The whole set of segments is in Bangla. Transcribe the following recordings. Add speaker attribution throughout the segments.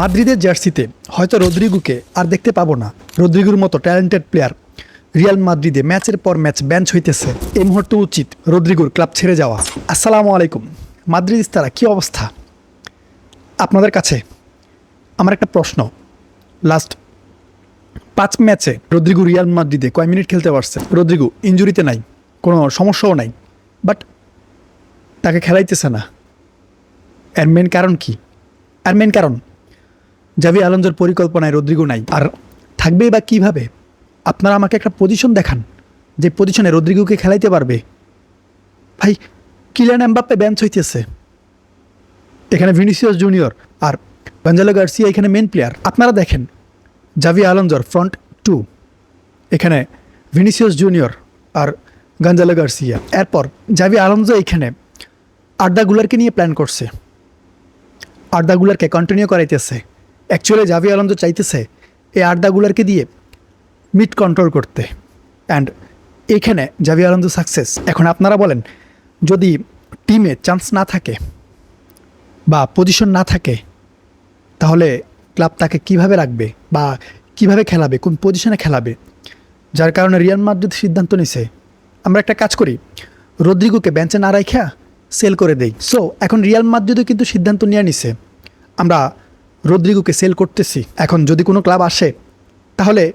Speaker 1: মাদ্রিদের জার্সিতে হয়তো রদ্রিগুকে আর দেখতে পাবো না। রদ্রিগুর মতো ট্যালেন্টেড প্লেয়ার। রিয়াল মাদ্রিদে ম্যাচের পর ম্যাচ বেঞ্চ হইতেছে। এই মুহূর্তে উচিত রদ্রিগুর ক্লাব ছেড়ে যাওয়া। আসসালামু আলাইকুম। মাদ্রিদ তারা কী অবস্থা? আপনাদের কাছে আমার একটা প্রশ্ন। লাস্ট পাঁচ ম্যাচে রদ্রিগু রিয়াল মাদ্রিদে কয় মিনিট খেলতে পারছে? রদ্রিগু ইঞ্জুরিতে নাই, কোনো সমস্যাও নাই বাট তাকে খেলাইতেছে না। এর মেন কারণ কি? আর মেন কারণ জাভি আলমজোর পরিকল্পনায় রদ্রিগো নাই। আর থাকবেই বা কীভাবে? আপনারা আমাকে একটা পজিশন দেখান, যে পজিশনে রদ্রিগোকে খেলাইতে পারবে। ভাই, কিলিয়ান এমবাপ্পে বেঞ্চ হইতেছে। এখানে ভিনিসিয়াস জুনিয়র আর গঞ্জালো গার্সিয়া এখানে মেন প্লেয়ার আপনারা দেখেন জাভি আলমজোর ফ্রন্ট টু এখানে ভিনিসিয়াস জুনিয়র আর গঞ্জালো গার্সিয়া। এরপর জাভি আলমজো এখানে আড্ডাগুলারকে নিয়ে প্ল্যান করছে। আড্ডাগুলারকে কন্টিনিউ করাইতেছে। অ্যাকচুয়ালি জাভি আলম তো চাইতেছে এই আড্ডাগুলারকে দিয়ে মিট কন্ট্রোল করতে। অ্যান্ড এখানে জাভি আলম তো সাকসেস এখন আপনারা বলেন, যদি টিমে চান্স না থাকে বা পজিশন না থাকে, তাহলে ক্লাব তাকে কীভাবে রাখবে বা কীভাবে খেলাবে, কোন পজিশনে খেলাবে? যার কারণে রিয়াল মাদ্রিদ সিদ্ধান্ত নিছে, আমরা একটা কাজ করি, রদ্রিগোকে বেঞ্চে না রাখা সেল করে দেই। সো এখন রিয়াল মাদ্রিদও কিন্তু সিদ্ধান্ত নিয়ে নিছে। আমরা রদ্রিগোকে সেল করতেছি। এখন যদি কোনো ক্লাব আসে, তাহলে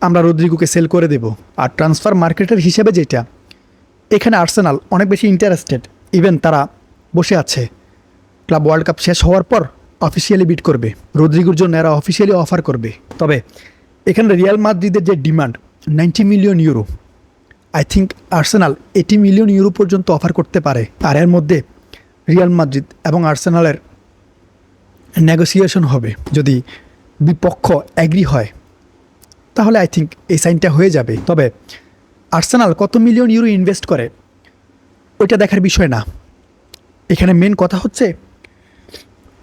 Speaker 1: আমরা রদ্রিগোকে সেল করে দেব। আর ট্রান্সফার মার্কেটের হিসেবে যেটা, এখানে আর্সেনাল অনেক বেশি ইন্টারেস্টেড ইভেন তারা বসে আছে। ক্লাব ওয়ার্ল্ড কাপ শেষ হওয়ার পর অফিসিয়ালি বিট করবে। রদ্রিগোর জন্য এরা অফিসিয়ালি অফার করবে। তবে এখানে রিয়াল মাদ্রিদের যে demand ninety million euro I think Arsenal eighty million euro পর্যন্ত অফার করতে পারে। আর এর মধ্যে রিয়াল মাদ্রিদ এবং আর্সেনালের নেগোসিয়েশন হবে, যদি বিপক্ষ অ্যাগ্রি হয়, তাহলে আই থিঙ্ক এই সাইনটা হয়ে যাবে। তবে আর্সেনাল কত মিলিয়ন ইউরো ইনভেস্ট করে, ওইটা দেখার বিষয় না। এখানে মেন কথা হচ্ছে,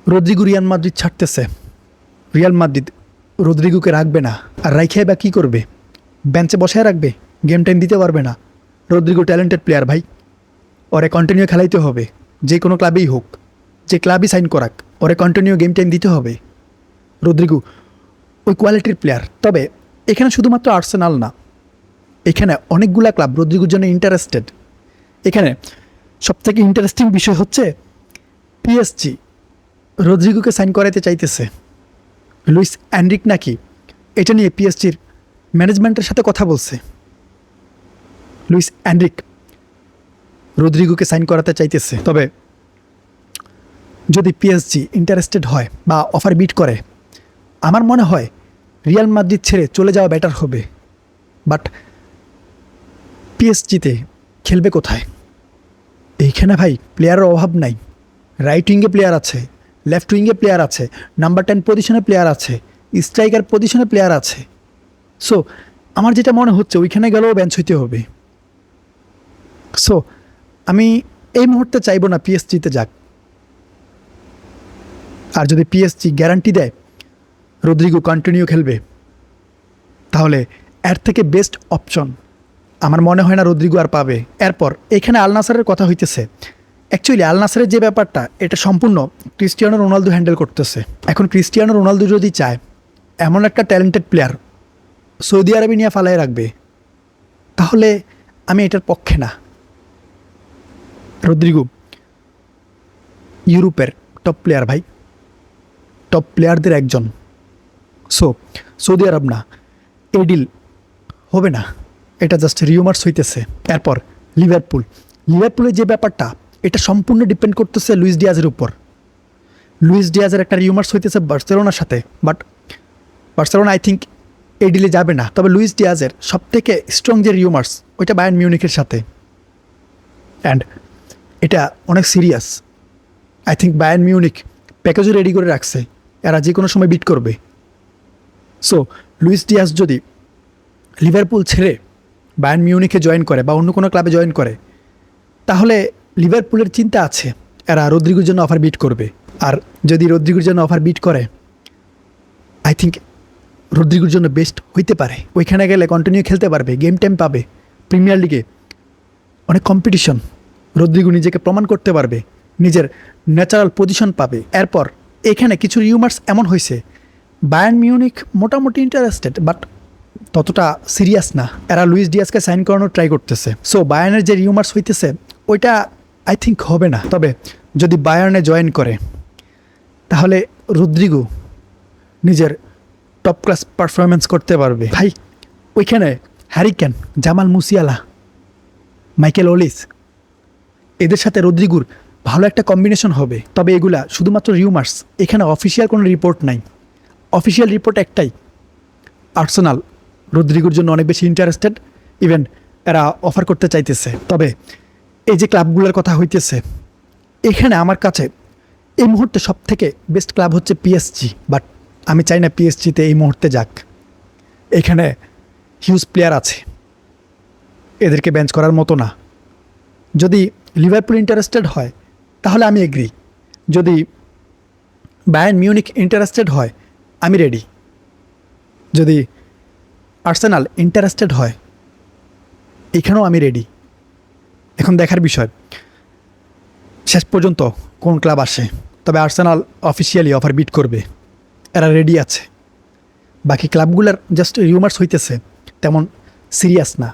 Speaker 1: রদ্রিগু রিয়াল মাদ্রিদ ছাড়তেছে। রিয়াল মাদ্রিদ রদ্রিগুকে রাখবে না। আর রাইখে বা কী করবে? বেঞ্চে বসায় রাখবে? গেম টাইম দিতে পারবে না। রদ্রিগো ট্যালেন্টেড প্লেয়ার ভাই। ওরে কন্টিনিউ খেলাইতে হবে। যে কোনো ক্লাবেই হোক। যে ক্লাবই সাইন করাক, ওরে কন্টিনিউ গেম টাইম দিতে হবে। রদ্রিগু, ওই কোয়ালিটির প্লেয়ার তবে এখানে শুধুমাত্র আর্সেনাল না, এখানে অনেকগুলা ক্লাব রদ্রিগুর জন্য ইন্টারেস্টেড এখানে সবথেকে ইন্টারেস্টিং বিষয় হচ্ছে পিএসজি রদ্রিগুকে সাইন করাইতে চাইতেছে। লুইস অ্যান্ড্রিক নাকি, এটা নিয়ে পিএসজির ম্যানেজমেন্টের সাথে কথা বলছে। লুইস অ্যান্ড্রিক রদ্রিগুকে সাইন করাতে চাইতেছে। তবে যদি পিএসজি ইন্টারেস্টেড হয় বা অফার বিট করে, আমার মনে হয় রিয়াল মাদ্রিদ ছেড়ে চলে যাওয়া বেটার হবে। বাট পিএসজিতে খেলবে কোথায়? এইখানে ভাই প্লেয়ারের অভাব নাই। রাইট উইঙ্গে প্লেয়ার আছে লেফট উইঙ্গে প্লেয়ার আছে নাম্বার টেন পজিশনে প্লেয়ার আছে স্ট্রাইকার পজিশনে প্লেয়ার আছে। সো আমার যেটা মনে হচ্ছে ওইখানে গেলেও বেঞ্চ হইতে হবে। সো আমি এই মুহূর্তে চাইব না পিএসজিতে যাক। আর যদি পিএসজি গ্যারান্টি দেয় রদ্রিগো কন্টিনিউ খেলবে, তাহলে এর থেকে বেস্ট অপশন আমার মনে হয় না রদ্রিগো আর পাবে। এরপর, এখানে আল নাসারের কথা হইতেছে। অ্যাকচুয়ালি আল নাসারের যে ব্যাপারটা, এটা সম্পূর্ণ ক্রিস্টিয়ানো রোনালদো হ্যান্ডেল করতেছে। এখন ক্রিস্টিয়ানো রোনালদো যদি চায়, এমন একটা ট্যালেন্টেড প্লেয়ার সৌদি আরবে নিয়ে ফালাই রাখবে, তাহলে আমি এটার পক্ষে না। রদ্রিগো ইউরোপের টপ প্লেয়ার ভাই। টপ প্লেয়ারদের একজন। সো সৌদি আরব না এই ডিল হবে না। এটা জাস্ট রিউমার্স হইতেছে। এরপর লিভারপুল লিভারপুলের যে ব্যাপারটা, এটা সম্পূর্ণ ডিপেন্ড করতেছে লুইস ডিয়াজের উপর। লুইস ডিয়াজের একটা রিউমার্স হইতেছে বার্সেলোনার সাথে বাট বার্সেলোনা আই থিঙ্ক এই ডিলে যাবে না। তবে লুইস ডিয়াজের সব থেকে স্ট্রং যে রিউমার্স ওইটা বায়ান মিউনিকের সাথে। অ্যান্ড এটা অনেক serious I think Bayern Munich প্যাকেজও ready করে রাখছে। এরা যে কোনো সময় বিট করবে। সো লুইস ডিয়াস যদি লিভারপুল ছেড়ে বায়ান মিউনিকে জয়েন করে বা অন্য কোনো ক্লাবে জয়েন করে, তাহলে লিভারপুলের চিন্তা আছে, এরা রদ্রিগুর জন্য অফার বিট করবে। আর যদি রদ্রিগুর জন্য অফার বিট করে আই থিঙ্ক রদ্রিগুর জন্য বেস্ট হইতে পারে। ওইখানে গেলে কন্টিনিউ খেলতে পারবে গেম টাইম পাবে। প্রিমিয়ার লিগে অনেক কম্পিটিশন রদ্রিগু নিজেকে প্রমাণ করতে পারবে, নিজের ন্যাচারাল পজিশন পাবে। এরপর এখানে কিছু রিউমার্স এমন হয়েছে। বায়ার্ন মিউনিক মোটামুটি ইন্টারেস্টেড বাট ততটা সিরিয়াস না। এরা লুইস ডিয়াসকে সাইন করানোর ট্রাই করতেছে। সো বায়ানের যে রিউমার্স হইতেছে, ওইটা আই থিঙ্ক হবে না। তবে যদি বায়ার্নে জয়েন করে, তাহলে রুদ্রিগু নিজের টপ ক্লাস পারফরমেন্স করতে পারবে। ভাই, ওইখানে Harry Kane Jamal Musiala, Michael Olise, এদের সাথে রদ্রিগুর ভালো একটা কম্বিনেশন হবে। তবে এগুলা শুধুমাত্র রিউমার্স এখানে অফিসিয়াল কোনো রিপোর্ট নাই। অফিসিয়াল রিপোর্ট একটাই আর্সেনাল রদ্রিগুর জন্য অনেক বেশি ইন্টারেস্টেড ইভেন এরা অফার করতে চাইতেছে। তবে এই যে ক্লাবগুলোর কথা হইতেছে, এখানে আমার কাছে এই মুহূর্তে সব থেকে বেস্ট ক্লাব হচ্ছে পিএসজি বাট আমি চাই না পিএসজিতে এই মুহূর্তে যাক। এখানে হিউজ প্লেয়ার আছে, এদেরকে বেঞ্চ করার মতো না। যদি লিভারপুল ইন্টারেস্টেড হয় তাহলে আমি এগ্রি যদি বায়ান মিউনিক ইন্টারেস্টেড হয়, আমি রেডি যদি আর্সেনাল ইন্টারেস্টেড হয়, এখানেও আমি রেডি এখন দেখার বিষয়। শেষ পর্যন্ত কোন ক্লাব আসে, তবে আর্সেনাল অফিসিয়ালি অফার বিট করবে। এরা রেডি আছে। বাকি ক্লাবগুলোর জাস্ট রিউমার্স হইতেছে, তেমন সিরিয়াস না।